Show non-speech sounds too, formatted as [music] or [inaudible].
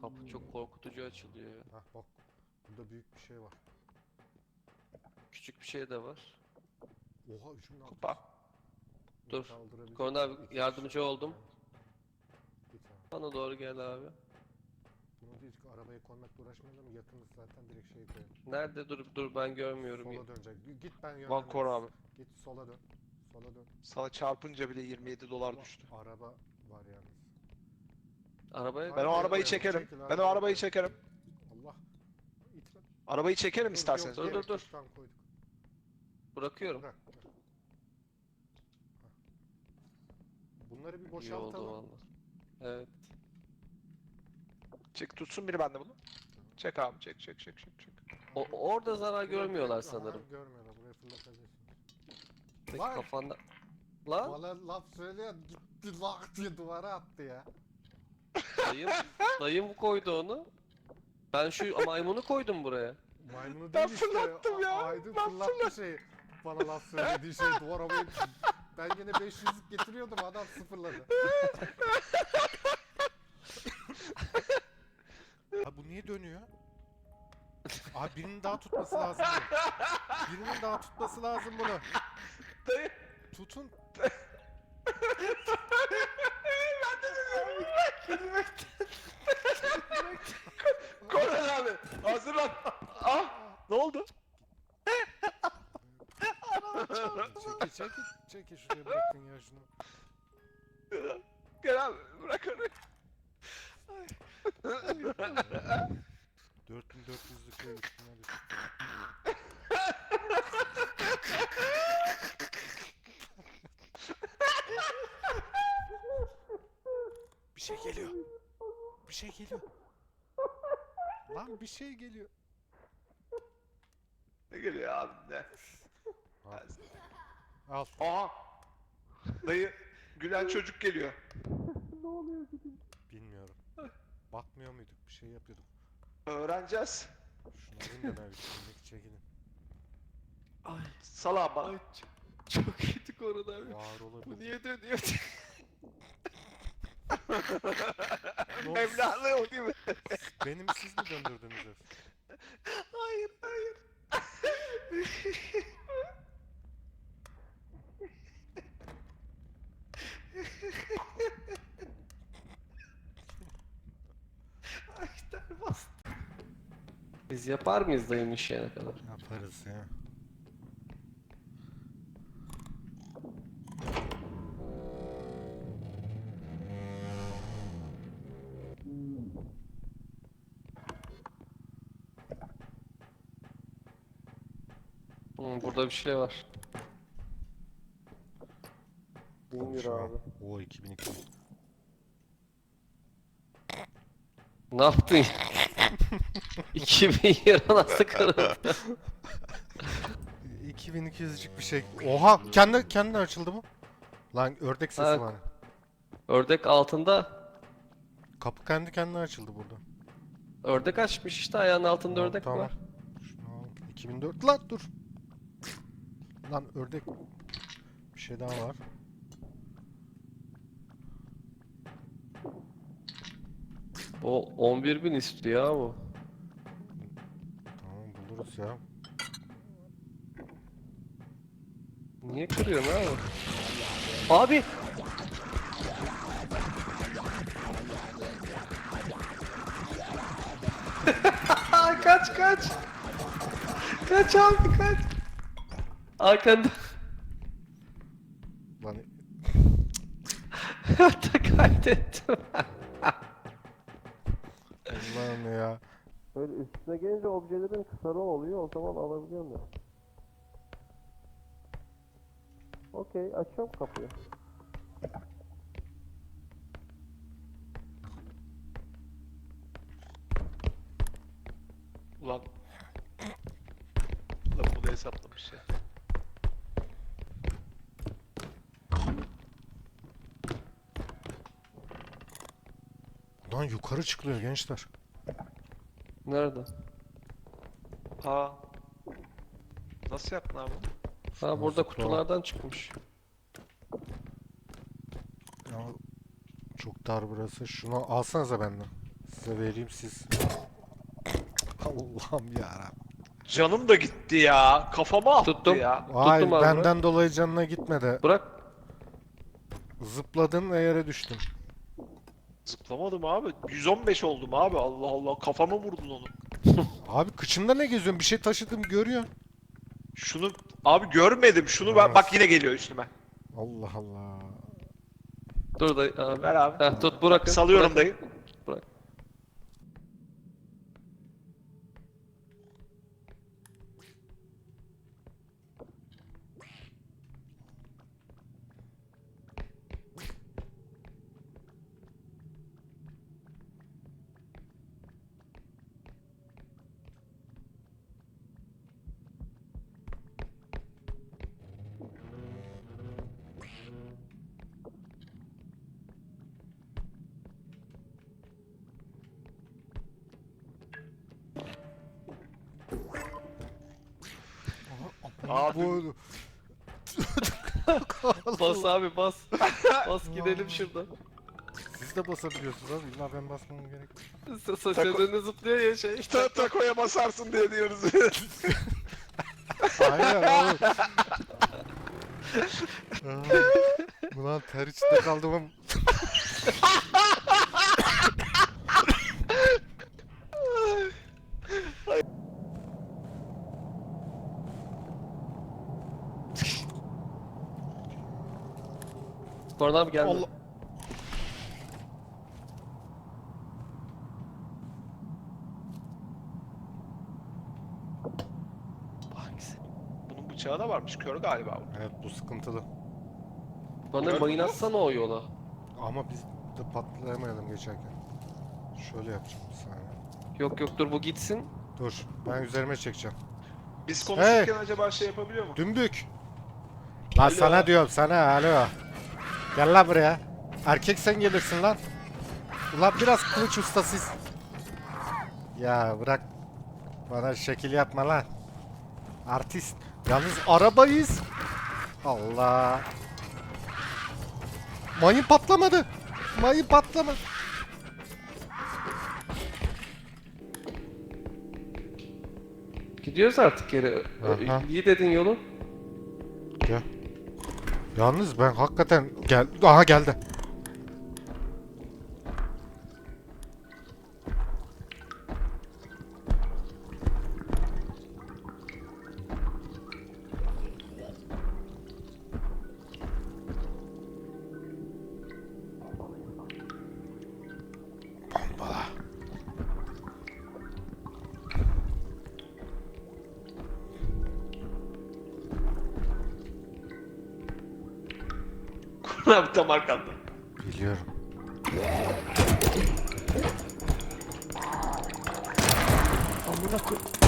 Kapı çok korkutucu açılıyor ya. Hah bak. Burada büyük bir şey var. Küçük bir şey de var. Oha üçümün altı. Kupa. Dur. Miyim? abi, yardımcı kişi. oldum. Abi. Bana doğru gel abi. Bunu değil arabaya koymakla uğraşmayalım. Yakınız zaten direkt şey koyalım. Nerede dur dur ben görmüyorum. Sola dönecek. Git ben Van yönlendireyim. Kor abi. Git sola dön. Sola dön. Sana çarpınca bile 27 dolar düştü. Araba var yalnız. Arabaya Ben o Arabayı çekerim. çekil, Ben o arabayı çekerim. Allah. İtme. Arabayı çekerim Dur, isterseniz. Dur, dur, dur. Koyduk. bırakıyorum. Bırak. bırak. Hah. Bunları bir İyi oldu boşaltalım. valla. Evet. Çek tutsun biri bende bunu. Çek abi çek çek çek çek çek. O, orada zarar görmüyorlar direkt- aha, sanırım. Görmüyorlar. Buraya fırlatabilirsiniz. Peki Var. kafanda... Lan Bana laf söylüyor gitti lak diye duvara attı ya. Dayım, dayım koydu onu. Ben şu maymunu koydum buraya. Maymunu Ben değil işte. fırlattım ya, Aydın ben fırlattı şeyi. Bana laf söylediği şey duvara böyle. Ben yine 500'lük getiriyordum adam sıfırladı. [laughs] Abi bu niye dönüyor? Abi birinin daha tutması lazım bunu. Birinin daha tutması lazım bunu. Dayı. Tutun. Koran abi. Hazırlan. Ah. Ne oldu? Çekil çekil. Çekil şuraya bırakın ya şunu. Gel abi bırak onu. 4400'lük şey üstüne düştü. Bir şey geliyor. Bir şey geliyor. Lan bir şey geliyor. Ne geliyor abi ne? Al. Al. Aha. Dayı gülen çocuk geliyor. Bilmiyorum. Bakmıyor muyduk? Bir şey yapıyorduk. Öğreneceğiz. Şunu alayım da ben bir çekilin. Ay, Sal abi bana. ay çok, çok kötü abi. Var Bu olabilir. niye dönüyor? [laughs] Mevlalı o değil mi? Benim siz mi döndürdünüz? Hayır hayır. Ay ter bastı. Biz yapar mıyız dayım iş yerine kadar? Yaparız ya. Hı, burada bir şey var. Bin lira abi. O 2002. Ne yaptın ya? 2000 lira nasıl kırıldı? 2200'cük bir şey. Oha! Kendi kendine açıldı mı? Lan ördek sesi Ha. var. Ördek altında. Kapı kendi kendine açıldı burada. Ördek açmış işte ayağının altında ördek tamam. var. Şunu al. 2004 lan dur. Lan ördek. Bir şey daha var. O 11 bin istiyor ya bu. Tamam buluruz ya. Niye kırıyorsun abi? Abi! [laughs] kaç kaç! Kaç abi kaç! Arkanda Lan [laughs] hatta kaydettim. Allah'ım ya. Böyle üstüne gelince objelerin sarı oluyor o zaman alabiliyorum ya. Okey açıyorum kapıyı. Ulan. Ulan bunu hesaplamış ya. Lan yukarı çıkılıyor gençler. Nerede? Ha. Nasıl yaptın abi? Ha burada Nasıl kutulardan çıkmış. Ya, çok dar burası. Şunu alsanıza benden. Size vereyim siz. Allah'ım yarabbim. Canım da gitti ya. Kafama attı Tuttum. ya. Vay Tuttum abi. benden dolayı canına gitmedi. Bırak. Zıpladın ve yere düştün. Zıplamadım abi. 115 oldum abi. Allah Allah. Kafama vurdun onu. [laughs] Abi kıçımda ne geziyorsun? Bir şey taşıdım görüyorsun. Şunu abi görmedim. Şunu ben bak yine geliyor üstüme. Allah Allah. Dur dayı abi. Ver abi. Heh, tut bırakın. Salıyorum bırakın. dayı. Abi. Bu... [laughs] Bas abi bas. Bas gidelim şuradan. Siz de basabiliyorsunuz abi. İlla ben basmam gerek. yok. S- s- Sezen'e zıplıyor ya şey. [laughs] Ta takoya basarsın diye diyoruz. Aynen oğlum. Aa, Ulan ter içinde kaldım [laughs] Korna abi gelme. Allah. Hangisi? Bunun bıçağı da varmış. Kör galiba bu. Evet bu sıkıntılı. Bana Gördün mayın mü? atsana o yola. Ama biz de patlayamayalım geçerken. Şöyle yapacağım bir saniye. Yok yok dur bu gitsin. Dur ben üzerime çekeceğim. Biz konuşurken acaba şey yapabiliyor mu? Dümbük. Lan Alo. sana diyorum sana alo. Gel lan buraya. Erkek sen gelirsin lan. Ulan biraz kılıç ustasıyız. Ya bırak. Bana şekil yapma lan. Artist. Yalnız arabayız. Allah. Mayın patlamadı. Mayın patlamadı. Gidiyoruz artık geri. Aha. İyi dedin yolu. Yalnız ben hakikaten gel. Aha geldi. Abi tam arkanda. Biliyorum. Amına koy.